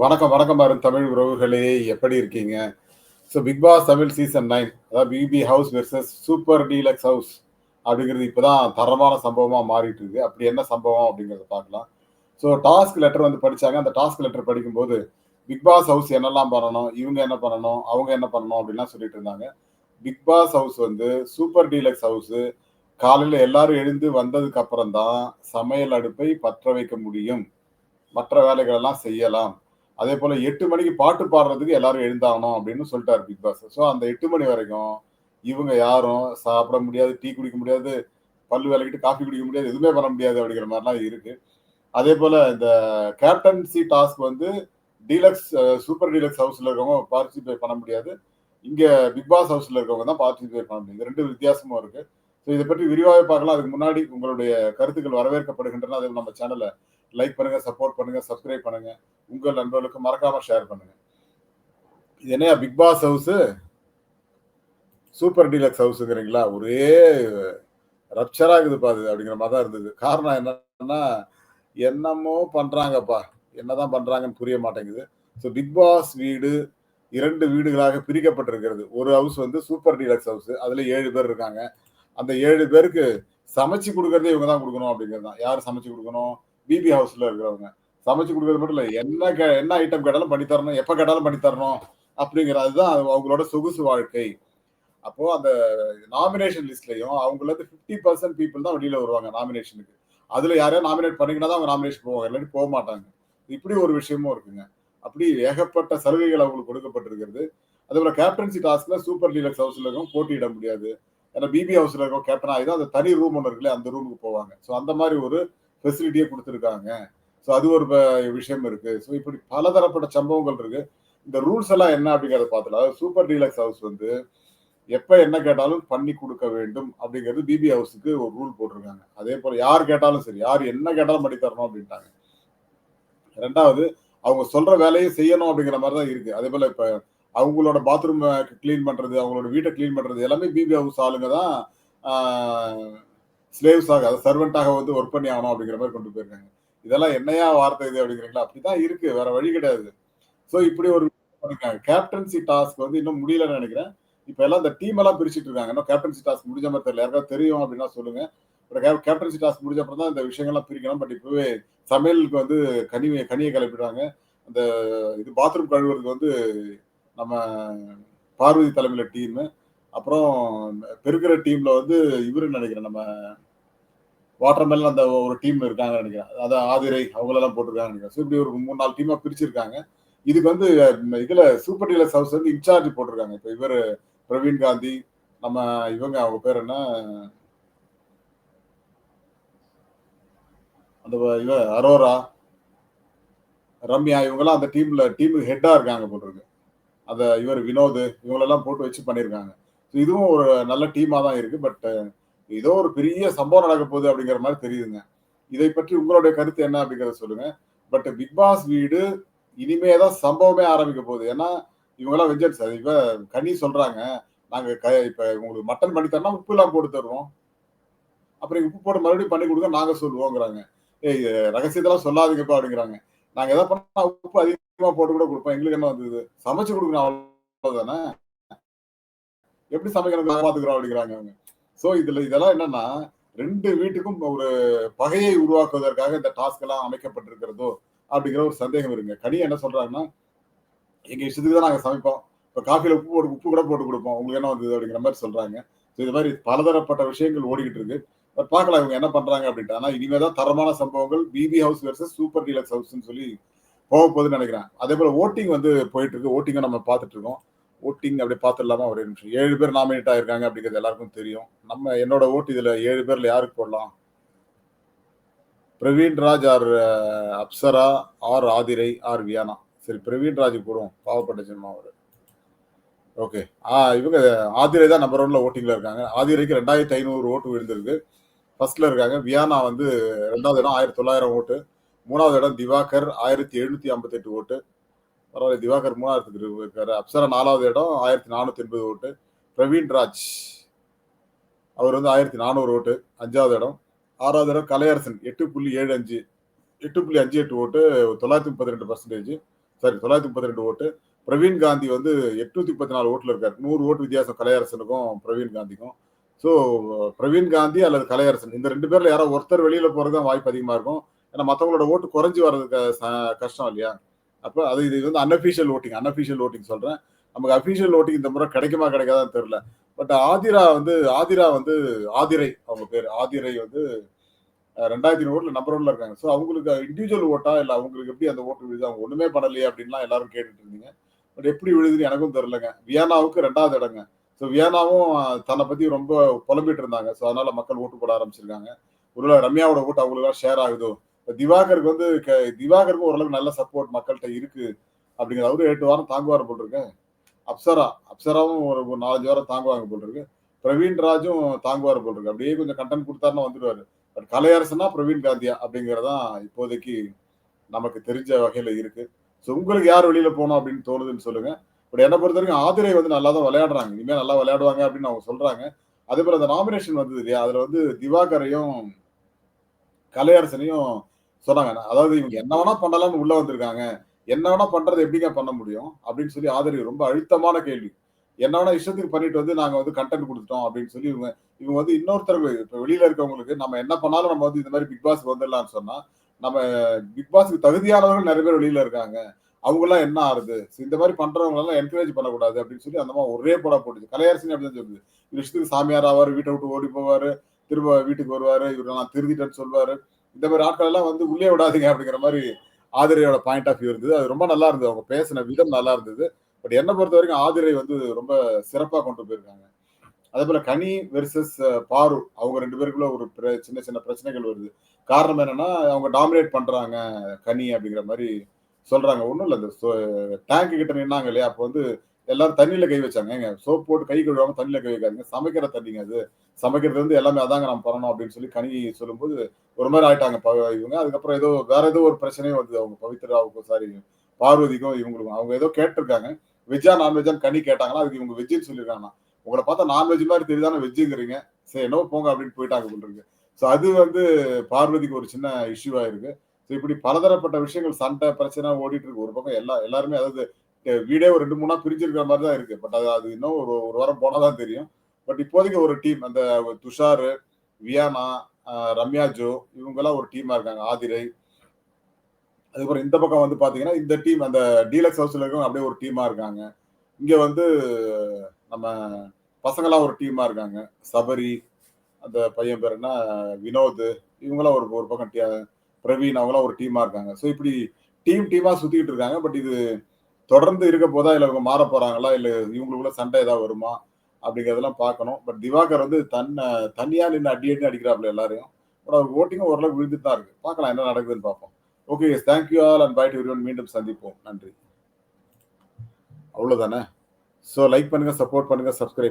வணக்கம் வணக்கம் அருண் தமிழ் உறவுகளே எப்படி இருக்கீங்க? So Bigg Boss Tamil season nine அதாவது BB house versus super deluxe house அப்படிங்கிறது இப்போதான் தரமான சம்பவமா மாறிட்டு இருக்கு. அப்படி என்ன சம்பவம் அப்படிங்கிறத பார்க்கலாம். ஸோ டாஸ்க் லெட்டர் வந்து படிச்சாங்க. அந்த டாஸ்க் லெட்டர் படிக்கும்போது பிக் பாஸ் ஹவுஸ் என்னெல்லாம் பண்ணணும் இவங்க என்ன பண்ணணும் அவங்க என்ன பண்ணணும் அப்படின்லாம் சொல்லிட்டு இருந்தாங்க. பிக் பாஸ் ஹவுஸ் வந்து சூப்பர் டீலக்ஸ் ஹவுஸு காலையில் எல்லாரும் எழுந்து வந்ததுக்கு அப்புறம் தான் சமையல் அடுப்பை பற்ற வைக்க முடியும். மற்ற வேலைகள் எல்லாம் செய்யலாம். அதே போல எட்டு மணிக்கு பாட்டு பாடுறதுக்கு எல்லாரும் எழுந்தாகணும் அப்படின்னு சொல்லிட்டாரு பிக் பாஸ். ஸோ அந்த எட்டு மணி வரைக்கும் இவங்க யாரும் சாப்பிட முடியாது டீ குடிக்க முடியாது பல்லு விளக்கிட்டு காஃபி குடிக்க முடியாது எதுவுமே பண்ண முடியாது அப்படிங்கிற மாதிரிலாம் இருக்கு. அதே போல இந்த கேப்டன்சி டாஸ்க் வந்து டீலக்ஸ் சூப்பர் டீலக்ஸ் ஹவுஸ்ல இருக்கவங்க பார்ட்டிசிபேட் பண்ண முடியாது. இங்க பிக் பாஸ் ஹவுஸ்ல இருக்கவங்க தான் பார்ட்டிசிபேட் பண்ண முடியும். ரெண்டு வித்தியாசமும் இருக்கு. ஸோ இதை பற்றி விரிவாக பார்க்கலாம். அதுக்கு முன்னாடி உங்களுடைய கருத்துக்கள் வரவேற்கப்படுகின்றன. அதே நம்ம சேனலை லைக் பண்ணுங்க சப்போர்ட் பண்ணுங்க சப்ஸ்கிரைப் பண்ணுங்க. உங்கள் நண்பர்களுக்கு மறக்காம ஷேர் பண்ணுங்க. இது என்னையா Bigg Boss house super deluxe ஹவுஸுங்கிறீங்களா ஒரே ரப்சரா இருக்குதுப்பா அது அப்படிங்கிற மாதிரி தான் இருந்தது. காரணம் என்னன்னா என்னமோ பண்றாங்கப்பா. என்னதான் பண்றாங்கன்னு புரிய மாட்டேங்குது. ஸோ பிக் பாஸ் வீடு இரண்டு வீடுகளாக பிரிக்கப்பட்டிருக்கிறது. ஒரு ஹவுஸ் வந்து சூப்பர் டீலக்ஸ் ஹவுஸ் அதுல ஏழு பேர் இருக்காங்க. அந்த ஏழு பேருக்கு சமைச்சு கொடுக்கறதே இவங்க தான் கொடுக்கணும் அப்படிங்கிறது தான் யார் சமைச்சு கொடுக்கணும்? பிபி ஹவுஸ்ல இருக்கிறவங்க. சமைச்சு கொடுக்கறது மட்டும் இல்லை என்ன கே- என்ன ஐட்டம் கேட்டாலும் பண்ணி தரணும் எப்போ கேட்டாலும் பண்ணி தரணும் அப்படிங்கிற அதுதான் அவங்களோட சொகுசு வாழ்க்கை. அப்போ அந்த நாமினேஷன் லிஸ்ட்லையும் அவங்கள இருந்து ஃபிஃப்டி பர்சன்ட் பீப்புள் தான் வெளியில வருவாங்க நாமினேஷனுக்கு அதுல யாரையும் நாமினேட் பண்ணிக்கினா தான் அவங்க நாமினேஷன் போவாங்க இல்லாட்டி போக மாட்டாங்க. இப்படி ஒரு விஷயமும் இருக்குங்க. அப்படி ஏகப்பட்ட சலுகைகள் அவங்களுக்கு கொடுக்கப்பட்டிருக்கிறது. அதே போல கேப்டன்சி டாஸ்க்ல சூப்பர் டீலக்ஸ் ஹவுஸ்ல இருக்கும் போட்டியிட முடியாது. ஏன்னா பிபி ஹவுஸ்ல இருக்கும் கேப்டன் ஆகி தான் அந்த தனி ரூம் ஒன்று இருக்குல்ல அந்த ரூமுக்கு போவாங்க. ஸோ அந்த மாதிரி ஒரு ஃபெசிலிட்டியே கொடுத்துருக்காங்க. ஸோ அது ஒரு விஷயம் இருக்கு. ஸோ இப்படி பலதரப்பட்ட சம்பவங்கள் இருக்கு. இந்த ரூல்ஸ் எல்லாம் என்ன அப்படிங்கறத பார்த்துல அதாவது சூப்பர் டீலக்ஸ் ஹவுஸ் வந்து எப்ப என்ன கேட்டாலும் பண்ணி கொடுக்க வேண்டும் அப்படிங்கிறது பிபி ஹவுஸுக்கு ஒரு ரூல் போட்டிருக்காங்க. அதே போல யார் கேட்டாலும் சரி யார் என்ன கேட்டாலும் பண்ணி தரணும் அப்படின்ட்டாங்க. ரெண்டாவது அவங்க சொல்ற வேலையை செய்யணும் அப்படிங்கிற மாதிரி தான் இருக்கு. அதே போல இப்ப அவங்களோட பாத்ரூம் க்ளீன் பண்றது அவங்களோட வீட்டை க்ளீன் பண்றது எல்லாமே பிபி ஹவுஸ் ஆளுங்க தான் ஸ்லேவ்ஸாக அதை சர்வெண்ட்டாக வந்து ஒர்க் பண்ணி ஆகணும் அப்படிங்கிற மாதிரி கொண்டு போயிருக்காங்க. இதெல்லாம் என்னையா வார்த்தை இது அப்படிங்கிறீங்களா? அப்படிதான் இருக்கு. வேற வழி கிடையாது. ஸோ இப்படி ஒரு பண்ணிருக்காங்க. கேப்டன்சி டாஸ்க் வந்து இன்னும் முடியலன்னு நினைக்கிறேன். இப்போ எல்லாம் இந்த டீம் எல்லாம் பிரிச்சுட்டு இருக்காங்க. இன்னும் கேப்டன்சி டாஸ்க் முடிஞ்ச மாதிரி தெரியல. யாருக்காவது தெரியும் அப்படின்னா சொல்லுங்க. கேப்டன்சி டாஸ்க் முடிஞ்ச அப்புறம் தான் இந்த விஷயங்கள்லாம் பிரிக்கணும் பட் இப்பவே சமையலுக்கு வந்து கனி கனியை கிளப்பிடுறாங்க அந்த இது பாத்ரூம் கழுவுறதுக்கு வந்து நம்ம பார்வதி தலைமையில டீம் அப்புறம் பெருக்கிற டீம்ல வந்து இவருன்னு நினைக்கிறேன் நம்ம வாட்டர்மெல்ல அந்த ஒரு டீம் இருக்காங்க நினைக்கிறேன். அதான் ஆதிரை அவங்களெல்லாம் போட்டிருக்காங்க நினைக்கிறேன். ஸோ இப்படி ஒரு மூணு நாலு டீமா பிரிச்சிருக்காங்க. இதுக்கு வந்து இதுல சூப்பர் டீலர்ஸ் ஹவுஸ் வந்து இன்சார்ஜ் போட்டிருக்காங்க. இப்போ இவர் பிரவீன் காந்தி நம்ம இவங்க அவங்க பேர் என்ன? அந்த இவ அரோரா ரம்யா இவங்கெல்லாம் அந்த டீம்ல டீம் ஹெட்டா இருக்காங்க போட்டிருக்கு. அந்த இவர் வினோத் இவங்களெல்லாம் போட்டு வச்சு பண்ணியிருக்காங்க. இதுவும் ஒரு நல்ல டீமா தான் இருக்கு. பட் ஏதோ ஒரு பெரிய சம்பவம் நடக்க போகுது அப்படிங்கிற மாதிரி தெரியுதுங்க. இதை பற்றி உங்களுடைய கருத்து என்ன அப்படிங்கிறத சொல்லுங்க. பட் பிக் பாஸ் வீடு இனிமே தான் சம்பவமே ஆரம்பிக்க போகுது. ஏன்னா இவங்கெல்லாம் வெஜ்ஜன்ஸ் அது இப்போ கனி சொல்றாங்க. நாங்க க இப்போ உங்களுக்கு மட்டன் பண்ணி தரனா உப்பு எல்லாம் போட்டு தருவோம். அப்புறம் உப்பு போட்டு மறுபடியும் பண்ணி கொடுங்க நாங்க சொல்லுவோங்கிறாங்க. ஏய் இது ரகசியத்தெல்லாம் சொல்லாதீங்கப்பா அப்படிங்கிறாங்க. நாங்க எதை பண்ணா உப்பு அதிகமா போட்டு கூட கொடுப்போம். எங்களுக்கு என்ன வந்தது? சமைச்சு கொடுக்கணும் அவ்வளவுதானே? எப்படி சமைக்கணும் பார்த்துக்கிறோம் அப்படிங்கிறாங்க அவங்க சோ இதுல இதெல்லாம் என்னன்னா ரெண்டு வீட்டுக்கும் ஒரு பகையை உருவாக்குவதற்காக இந்த டாஸ்க் எல்லாம் அமைக்கப்பட்டிருக்கிறதோ அப்படிங்கிற ஒரு சந்தேகம் இருங்க. கனி என்ன சொல்றாங்கன்னா எங்க இஷ்டத்துக்கு தான் நாங்க சமைப்போம். இப்ப காஃபில உப்பு போட்டு உப்பு கூட போட்டு கொடுப்போம். உங்களுக்கு என்ன வந்தது? அப்படிங்கிற மாதிரி சொல்றாங்க. ஸோ இது மாதிரி பலதரப்பட்ட விஷயங்கள் ஓடிக்கிட்டு இருக்கு. பார்க்கலாம் இவங்க என்ன பண்றாங்க அப்படின்ட்டு. ஆனா இனிமே தான் தரமான சம்பவங்கள். BB house versus super deluxe ஹவுஸ்ன்னு சொல்லி போக போகுதுன்னு நினைக்கிறேன். அதே போல ஓட்டிங் வந்து போயிட்டு இருக்கு. ஓட்டிங்கை நம்ம பார்த்துட்டு இருக்கோம். ஓட்டிங் அப்படி பார்த்துடலாமா? ஒரு நிமிஷம். ஏழு பேர் நாமினேட் ஆயிருக்காங்க அப்படிங்கிறது எல்லாருக்கும் தெரியும். நம்ம என்னோட ஓட்டு இதுல ஏழு பேர்ல யாருக்கு போடலாம்? Praveen Raj or Apsara or Aadhirai or Viyana. சரி பிரவீன் ராஜ் போடுவோம். பாவப்பட்ட ஜென்மா அவர். ஓகே. ஆ இவங்க ஆதிரை தான் நம்பர் ஒன்ல ஓட்டிங்ல இருக்காங்க. ஆதிரைக்கு ரெண்டாயிரத்தி ஐநூறு ஓட்டு விழுந்திருக்கு. ஃபர்ஸ்ட்ல இருக்காங்க. வியானா வந்து ரெண்டாவது இடம் ஆயிரத்தி தொள்ளாயிரம் ஓட்டு மூணாவது இடம் திவாகர் ஆயிரத்தி எழுநூத்தி ஐம்பத்தி எட்டு ஓட்டு பரவாயில்ல திவாகர் மூணாயிரத்துக்கு இருக்காரு. அப்சரா நாலாவது இடம் ஆயிரத்தி நானூற்றி எண்பது ஓட்டு. பிரவீன் ராஜ் அவர் வந்து ஆயிரத்தி நானூறு ஓட்டு அஞ்சாவது இடம். ஆறாவது இடம் கலையரசன் எட்டு புள்ளி ஏழு அஞ்சு எட்டு புள்ளி அஞ்சு எட்டு ஓட்டு தொள்ளாயிரத்தி முப்பத்தி ரெண்டு பர்சன்டேஜ் சாரி தொள்ளாயிரத்தி முப்பத்தி ரெண்டு ஓட்டு. பிரவீன் காந்தி வந்து எட்நூத்தி முப்பத்தி நாலு ஓட்டுல இருக்காரு. நூறு ஓட்டு வித்தியாசம் கலையரசனுக்கும் பிரவீன் காந்திக்கும். ஸோ பிரவீன் காந்தி அல்லது கலையரசன் இந்த ரெண்டு பேர்ல யாரோ ஒருத்தர் வெளியில போறது தான் வாய்ப்பு அதிகமா இருக்கும். ஏன்னா மற்றவங்களோட ஓட்டு குறைஞ்சி வர்றதுக்கு ச- கஷ்டம் இல்லையா? அப்போ அது இது வந்து அன்அஃபிஷியல் ஓட்டிங் அன்அஃபிஷியல் ஓட்டிங் சொல்றேன். நமக்கு அஃபிஷியல் ஓட்டிங் இந்த முறை கிடைக்குமா கிடைக்காதான்னு தெரியல. பட் ஆதிரா வந்து ஆதிரா வந்து ஆதிரை அவங்க பேர். ஆதிரை வந்து ரெண்டாயிரத்தி நூறுல நம்பர் ஒன்ல இருக்காங்க. ஸோ அவங்களுக்கு இண்டிவிஜுவல் ஓட்டா இல்லை அவங்களுக்கு எப்படி அந்த ஓட்டு விழுது அவங்க ஒண்ணுமே பண்ணலையே அப்படின்லாம் எல்லாரும் கேட்டுட்டு இருந்தீங்க. பட் எப்படி விழுதுன்னு எனக்கும் தெரிலங்க வியானாவுக்கு ரெண்டாவது இடங்க. ஸோ வியானாவும் தன்னை பத்தி ரொம்ப புலம்பிட்டு இருந்தாங்க. ஸோ அதனால மக்கள் ஓட்டு போட ஆரம்பிச்சிருக்காங்க. ஒருவேளை ரம்யாவோட ஓட்டு அவங்களுக்கு ஷேர் ஆகுதோ? திவாகருக்கு வந்து திவாகருக்கு ஓரளவுக்கு நல்ல சப்போர்ட் மக்கள்கிட்ட இருக்கு அப்படிங்கிற அவரு எட்டு வாரம் தாங்குவார் போட்டிருக்கேன். அப்சரா அப்சராவும் ஒரு ஒரு நாலஞ்சு வாரம் தாங்குவாங்க போட்டிருக்கு. பிரவீன் ராஜும் தாங்குவார் போட்டிருக்கு. அப்படியே கொஞ்சம் கண்டென்ட் கொடுத்தாருன்னா வந்துடுவாரு பட் கலையரசனா பிரவீன் காந்தியா அப்படிங்கறதான் இப்போதைக்கு நமக்கு தெரிஞ்ச வகையில இருக்கு. ஸோ உங்களுக்கு யார் வெளியில போகணும் அப்படின்னு தோணுதுன்னு சொல்லுங்க. பட் என்னை பொறுத்த வரைக்கும் ஆதிரை வந்து நல்லா தான் விளையாடுறாங்க. இனிமேல் நல்லா விளையாடுவாங்க அப்படின்னு அவங்க சொல்றாங்க. அதே போல அந்த நாமினேஷன் வந்தது இல்லையா? அதுல வந்து திவாகரையும் கலையரசனையும் சொன்னாங்க. அதாவது இவங்க என்ன வேணா பண்ணலாம்னு உள்ள வந்திருக்காங்க. என்ன வேணா பண்றது எப்படிங்க பண்ண முடியும்? அப்படின்னு சொல்லி ஆதரவு ரொம்ப அழுத்தமான கேள்வி. என்ன வேணா இஷ்டத்துக்கு பண்ணிட்டு வந்து நாங்க வந்து கண்டென்ட் கொடுத்துட்டோம் அப்படின்னு சொல்லி இவங்க இவங்க வந்து இன்னொருத்தர் இப்ப வெளியில இருக்கவங்களுக்கு நம்ம என்ன பண்ணாலும் நம்ம வந்து இந்த மாதிரி பிக் பாஸ்க்கு வந்துடலாம்னு சொன்னா நம்ம பிக் பாஸ்க்கு தகுதியானவர்கள் நிறைய பேர் வெளியில இருக்காங்க. அவங்க எல்லாம் என்ன ஆறுது? இந்த மாதிரி பண்றவங்க எல்லாம் என்கரேஜ் பண்ணக்கூடாது அப்படின்னு சொல்லி அந்த மாதிரி ஒரே படம் போட்டுச்சு. கலையரசன் அப்படின்னு சொல்லுது. இவர் இஷ்டத்துக்கு சாமியார் ஆவார் வீட்டை விட்டு ஓடி போவாரு திரும்ப வீட்டுக்கு வருவாரு இவர் நான் திருந்திட்டேன்னு சொல்வாரு. இந்த மாதிரி ஆட்கள் எல்லாம் வந்து உள்ளே விடாதீங்க அப்படிங்கிற மாதிரி ஆதிரையோட பாயிண்ட் ஆஃப் வியூ இருந்தது. அது ரொம்ப நல்லா இருந்தது. அவங்க பேசின விதம் நல்லா இருந்தது. பட் என்னை பொறுத்த வரைக்கும் ஆதிரை வந்து ரொம்ப சிறப்பாக கொண்டு போயிருக்காங்க. அதே போல கனி வெர்சஸ் பாரு அவங்க ரெண்டு பேருக்குள்ள ஒரு பிர- சின்ன சின்ன பிரச்சனைகள் வருது. காரணம் என்னன்னா அவங்க டாமினேட் பண்றாங்க கனி அப்படிங்கிற மாதிரி சொல்றாங்க. ஒன்றும் இல்லை. இந்த டேங்க் கிட்ட நின்னாங்க இல்லையா? அப்போ வந்து எல்லாரும் தண்ணியில கை வச்சாங்க. ஏங்க சோப் போட்டு கை கழுவாம தண்ணியில கை வைக்காதுங்க. சமைக்கிற தண்ணிங்க அது. சமைக்கிறது வந்து எல்லாமே அதாங்க நம்ம பண்ணணும் அப்படின்னு சொல்லி கனி சொல்லும்போது ஒரு மாதிரி ஆயிட்டாங்க ப- இவங்க. அதுக்கப்புறம் ஏதோ வேற ஏதோ ஒரு பிரச்சனையும் வந்து அவங்க பவித்ராவுக்கும் சாரி பார்வதிக்கும் இவங்களுக்கும். அவங்க ஏதோ கேட்டிருக்காங்க. வெஜ்ஜா நான்வெஜ்ஜான்னு கனி கேட்டாங்கன்னா அதுக்கு இவங்க வெஜ்ஜுன்னு சொல்லியிருக்காங்க உங்களை பார்த்தா நான்வெஜ் மாதிரி தெரியுதானே வெஜ்ஜுங்கிறீங்க சரி என்னவோ போங்க அப்படின்னு போயிட்டாங்க போல ஸோ அது வந்து பார்வதிக்கு ஒரு சின்ன இஷ்யூவா இருக்கு ஸோ இப்படி பலதரப்பட்ட விஷயங்கள் சண்டை பிரச்சனை ஓடிட்டு இருக்கு. ஒரு பக்கம் எல்லா எல்லாருமே அதாவது வீடே ஒரு ரெண்டு மூணா பிரிஞ்சிருக்கிற மாதிரி தான் இருக்கு. பட் அது அது இன்னும் ஒரு ஒரு வாரம் போனாதான் தெரியும். பட் இப்போதைக்கு ஒரு டீம் அந்த துஷார் வியானா ரம்யா ஜோ இவங்க எல்லாம் ஒரு டீமா இருக்காங்க. ஆதிரை. அதுக்கப்புறம் இந்த பக்கம் வந்து பாத்தீங்கன்னா இந்த டீம் அந்த டீலக்ஸ் ஹவுஸ்ல இருக்கவங்க அப்படியே ஒரு டீமா இருக்காங்க. இங்க வந்து நம்ம பசங்களாம் ஒரு டீமா இருக்காங்க. சபரி அந்த பையன் பேர் என்ன? வினோத் இவங்களாம் ஒரு ஒரு பக்கம் டீ- பிரவீன் அவங்களாம் ஒரு டீமா இருக்காங்க. ஸோ இப்படி டீம் டீமா சுத்திக்கிட்டு இருக்காங்க. பட் இது தொடர்ந்து இருக்க போதா இல்லை இவங்க மாற போறாங்களா? இல்ல இவங்களுக்குள்ள சண்டை ஏதாவது வருமா? அப்படிங்கிறதெல்லாம் பார்க்கணும். பட் திவாகர் வந்து தன்னை தனியா நின்று அடி அடி அடிக்கிறாப்புல எல்லாரையும். பட் அவர் ஓட்டிங்கும் ஓரளவுக்கு விழுந்துட்டு தான் இருக்கு. பார்க்கலாம் என்ன நடக்குதுன்னு பார்ப்போம். Okay thank you all and bye to மீண்டும் சந்திப்போம். நன்றி. அவ்வளோதானே ஸோ லைக் பண்ணுங்க சப்போர்ட் பண்ணுங்க சப்ஸ்கிரைப்